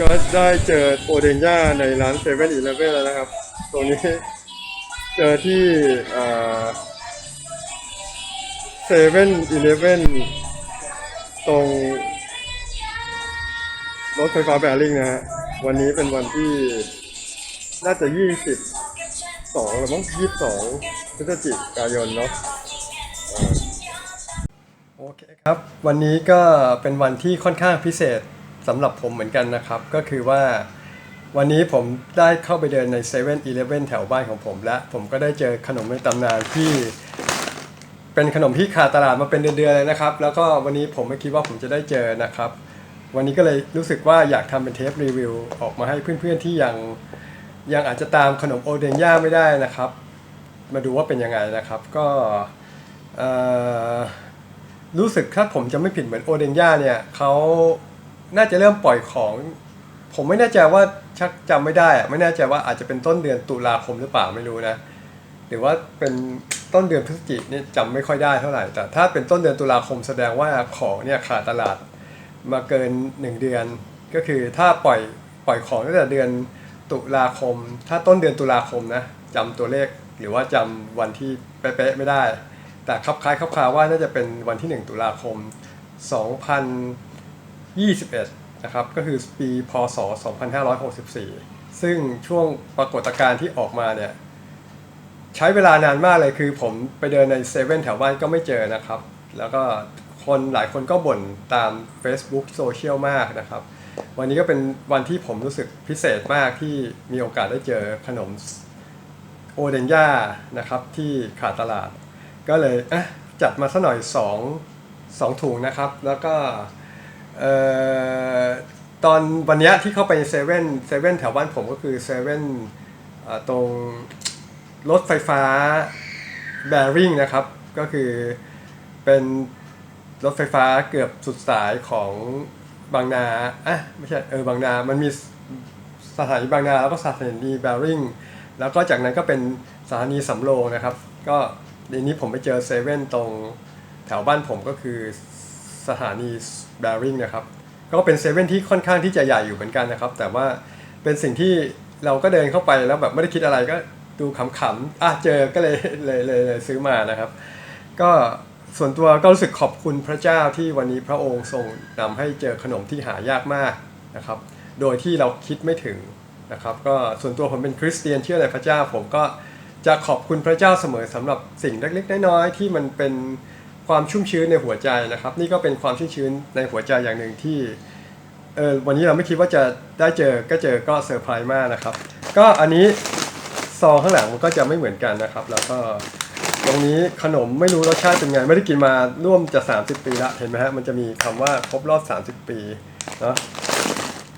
ก็ได้เจอโอเดนย่าในร้านเซเว่นอีเลฟเว่นแล้วนะครับ ตรงนี้เจอที่เซเว่นอีเลฟเว่นตรงรถไฟฟ้าแบริ่งนะฮะ วันนี้เป็นวันที่น่าจะยี่สิบสองหรือมั้งยี่สิบสองพฤศจิกายนเนาะโอเคครับ วันนี้ก็เป็นวันที่ค่อนข้างพิเศษ สำหรับผมเหมือนกันนะครับ ก็คือว่าวันนี้ผมได้เข้าไปเดินใน7 e เ e ่ e อแถวบ้านของผม และผมก็ได้เจอขนมในตำนานที่เป็นขนมที่ขาดตลาดมาเป็นเดือนๆเลยนะครับ แล้วก็วันนี้ผมไม่คิดว่าผมจะได้เจอนะครับ วันนี้ก็เลยรู้สึกว่าอยากทำเป็นเทปรีวิวออกมาให้เพื่อนๆที่ยังยังอาจจะตามขนมโอเดนย่าไม่ได้นะครับ มาดูว่าเป็นยังไงนะครับก็รู้สึกถ้าผมจะไม่ผิดเหมือนโอเดนย่าเนี่ยเขา น่าจะเริ่มปล่อยของ ผมไม่แน่ใจว่าชักจำไม่ได้อะไม่แน่ใจว่าอาจจะเป็นต้นเดือนตุลาคมหรือเปล่าไม่รู้นะ หรือว่าเป็นต้นเดือนพฤศจิกเนี่ยจำไม่ค่อยได้เท่าไหร่ แต่ถ้าเป็นต้นเดือนตุลาคมแสดงว่าของเนี่ยขาดตลาดมาเกิน 1 เดือน ก็คือถ้าปล่อยปล่อยของตั้งแต่เดือนตุลาคม ถ้าต้นเดือนตุลาคมนะจำตัวเลขหรือว่าจำวันที่เป๊ะๆไม่ได้ แต่คลับคล้ายคลับคาว่าน่าจะเป็นวันที่ 1 ตุลาคม 21 นะครับ ก็คือปีพศ 2564 ซึ่งช่วงปรากฏการณ์ที่ออกมาเนี่ย ใช้เวลานานมากเลยคือผมไปเดินในเซเว่นแถวบ้านก็ไม่เจอนะครับ แล้วก็คนหลายคนก็บ่นตาม Facebook โซเชียลมากนะครับ วันนี้ก็เป็นวันที่ผมรู้สึกพิเศษมากที่มีโอกาสได้เจอขนมโอเดนย่านะครับที่ขาดตลาด ก็เลยจัดมาสักหน่อย 2 2 ถุงนะครับ แล้วก็ ตอนวันนี้ที่เข้าไปเซเว่นเซเว่นแถวบ้านผมก็คือเซเว่นตรงรถไฟฟ้าแบริ่งนะครับ ก็คือเป็นรถไฟฟ้าเกือบสุดสายของบางนาอะไม่ใช่เออบางนา มันมีสถานีบางนาแล้วก็สถานีแบริ่งแล้วก็จากนั้นก็เป็นสถานีสำโรงนะครับ ก็ทีนี้ผมไปเจอเซเว่นตรงแถวบ้านผมก็คือ สถานีแบริ่งนะครับ ก็เป็นเซเว่นที่ค่อนข้างที่จะใหญ่อยู่เหมือนกันนะครับ แต่ว่าเป็นสิ่งที่เราก็เดินเข้าไปแล้วแบบไม่ได้คิดอะไรก็ดูขำๆอะเจอก็เลยเลยเลยเลยซื้อมานะครับ ก็ส่วนตัวก็รู้สึกขอบคุณพระเจ้าที่วันนี้พระองค์ทรงนำให้เจอขนมที่หายากมากนะครับ โดยที่เราคิดไม่ถึงนะครับ ก็ส่วนตัวผมเป็นคริสเตียนเชื่อในพระเจ้า ผมก็จะขอบคุณพระเจ้าเสมอสำหรับสิ่งเล็กๆน้อยๆที่มันเป็น ความชุ่มชื้นในหัวใจนะครับ นี่ก็เป็นความชุ่มชื้นในหัวใจอย่างหนึ่งที่เออวันนี้เราไม่คิดว่าจะได้เจอก็เจอก็เซอร์ไพรส์มากนะครับ ก็อันนี้ซองข้างหลังมันก็จะไม่เหมือนกันนะครับ แล้วก็ตรงนี้ขนมไม่รู้รสชาติเป็นไง ไม่ได้กินมาร่วมจะ 30 ปีละเห็นไหมฮะมันจะมีคำว่าครบรอบ 30 ปีเนาะ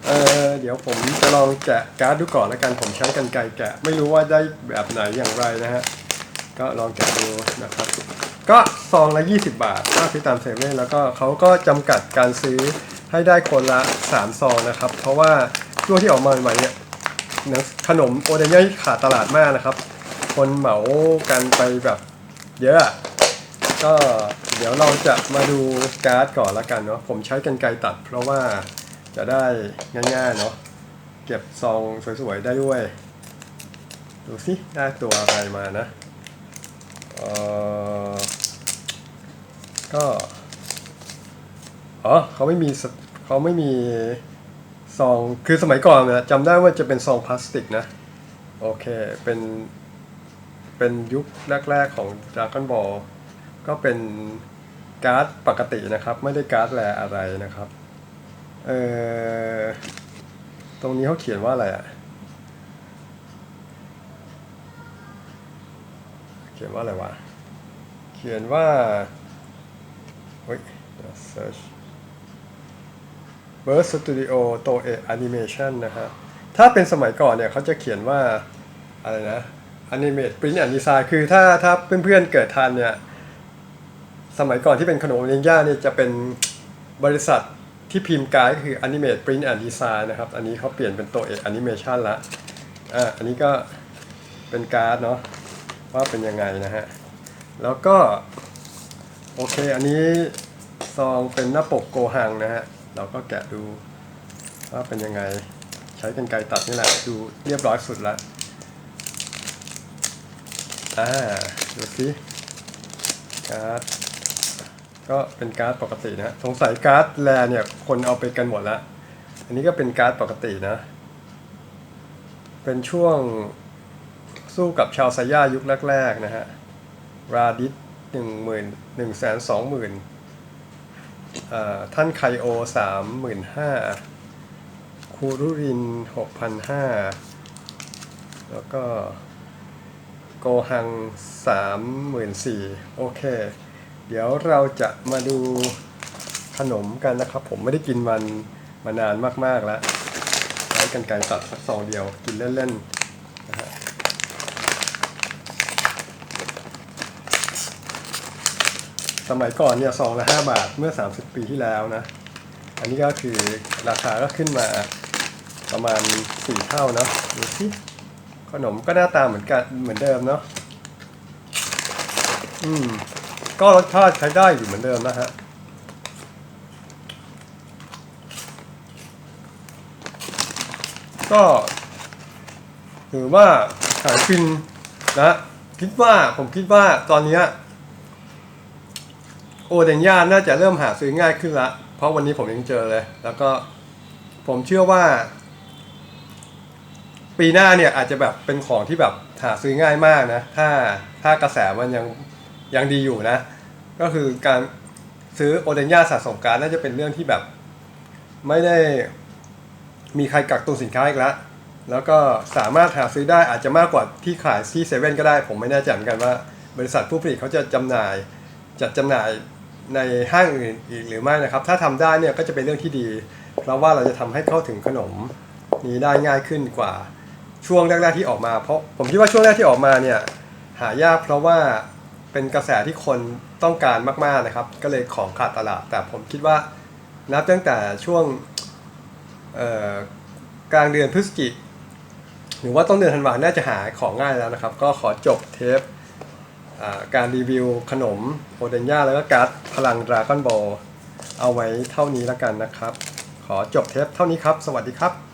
เออเดี๋ยวผมจะลองแกะการ์ดดูก่อนแล้วกันผมใช้กันไกรแกะ ไม่รู้ว่าได้แบบไหนอย่างไรนะฮะ ก็ลองแกะดูนะครับ ก็ซองละ20 บาทถ้าซื้อตามเซเว่นแล้วก็เขาก็จำกัดการซื้อให้ได้คนละ 3 ซองนะครับ เพราะว่าช่วงที่ออกมาใหม่เนี่ยขนมโอเดนย่ขาดตลาดมากนะครับ คนเหมากันไปแบบเยอะก็เดี๋ยวเราจะมาดูการ์ดก่อนละกันเนาะผมใช้กันไกรตัด เพราะว่าจะได้ง่ายๆเนาะเก็บซองสวยๆได้ด้วย ดูสิได้ตัวอะไรมานะ ก็ อ๋อเขาไม่มีเขาไม่มีซอง คือสมัยก่อนนะจำได้ว่าจะเป็นซองพลาสติกนะ โอเค เป็น เป็นยุคแรก ๆ ของ Dragon Ball ก็เป็นการ์ดปกตินะครับ ไม่ได้การ์ดแรอะไรนะครับ เออตรงนี้เขาเขียนว่าอะไรอะเขียนว่าอะไรวะ เขียนว่าเฮ้ยเดี๋ยว search Burst Studio Toei Animation นะฮะ ถ้าเป็นสมัยก่อนเนี่ยเขาจะเขียนว่า อะไรนะ Animate Print and Design คือถ้าถ้าเพื่อนๆเกิดทันเนี่ย สมัยก่อนที่เป็นขนมเลี้ยงย่าเนี่ยจะเป็นบริษัทที่พิมพ์การก็คือ Animate Print and Design นะครับ อันนี้เขาเปลี่ยนเป็นตัวเอก Animation ละ อ่า อันนี้ก็เป็นการ์ดเนาะ ว่าเป็นยังไงนะฮะ แล้วก็ โอเค อันนี้ซองเป็นหน้าปกโกหังนะฮะ เราก็แกะดูว่าเป็นยังไง ใช้กันไกรตัดนี่แหละ ดูเรียบร้อยสุดล้วอ่าดูสิการ์ดก็เป็นการ์ดปกตินะ สงสัยการ์ดแลเนี่ยคนเอาไปกันหมดล้วอันนี้ก็เป็นการ์ดปกตินะ เป็นช่วง สู้กับชาวไซย่ายุคแรกๆนะฮะ ราดิสหนึ่งหมื่นหนึ่งแสนสองหมื่นท่านไคโอสามหมื่นห้าคูรุรินหกพันห้าแล้วก็โกหังสามหมื่นสี่โอเค เดี๋ยวเราจะมาดูขนมกันนะครับ ผมไม่ได้กินมันมานานมากๆแล้วใช้กันไกรตัดสักซองเดียวกินเล่นๆ นะฮะ สมัยก่อนเนี่ยซองละ 5 บาทเมื่อ 30 ปีที่แล้วนะ อันนี้ก็คือราคาก็ขึ้นมาประมาณ 4 เท่าเนาะดูสิขนมก็หน้าตาเหมือนกันเหมือนเดิมเนาะอืม ก็รสชาติใช้ได้อยู่เหมือนเดิมนะฮะก็ถือว่าหายฟินนะคิดว่าผมคิดว่าตอนเนี้ย โอเดนย่าน่าจะเริ่มหาซื้อง่ายขึ้นละ เพราะวันนี้ผมยังเจอเลย แล้วก็ผมเชื่อว่า ปีหน้าเนี่ยอาจจะแบบเป็นของที่แบบหาซื้อง่ายมากนะ ถ้าถ้ากระแสมันยังยังดีอยู่นะ ก็คือการซื้อโอเดนย่าสะสมการน่าจะเป็นเรื่องที่แบบ ไม่ได้มีใครกักตุนสินค้าอีกแล้วแล้วก็สามารถหาซื้อได้อาจจะมากกว่าที่ขายที่เซเว่นก็ได้ ผมไม่แน่ใจเหมือนกันว่า บริษัทผู้ผลิตเขาจะจำหน่ายจัดจำหน่าย ในห้างอื่นอีกหรือไม่นะครับ ถ้าทำได้เนี่ยก็จะเป็นเรื่องที่ดี เพราะว่าเราจะทำให้เข้าถึงขนมนี้ได้ง่ายขึ้นกว่าช่วงแรกๆที่ออกมา เพราะผมคิดว่าช่วงแรกที่ออกมาเนี่ยหายากเพราะว่าเป็นกระแสที่คนต้องการมากๆนะครับ ก็เลยของขาดตลาด แต่ผมคิดว่านับตั้งแต่ช่วงกลางเดือนพฤศจิกหรือว่าต้นเดือนธันวาน่าจะหาของง่ายแล้วนะครับ ก็ขอจบเทป การรีวิวขนมโอเดนย่าแล้วก็การ์ดพลังดราก้อนบอลเอาไว้เท่านี้แล้วกันนะครับ ขอจบเทปเท่านี้ครับ สวัสดีครับ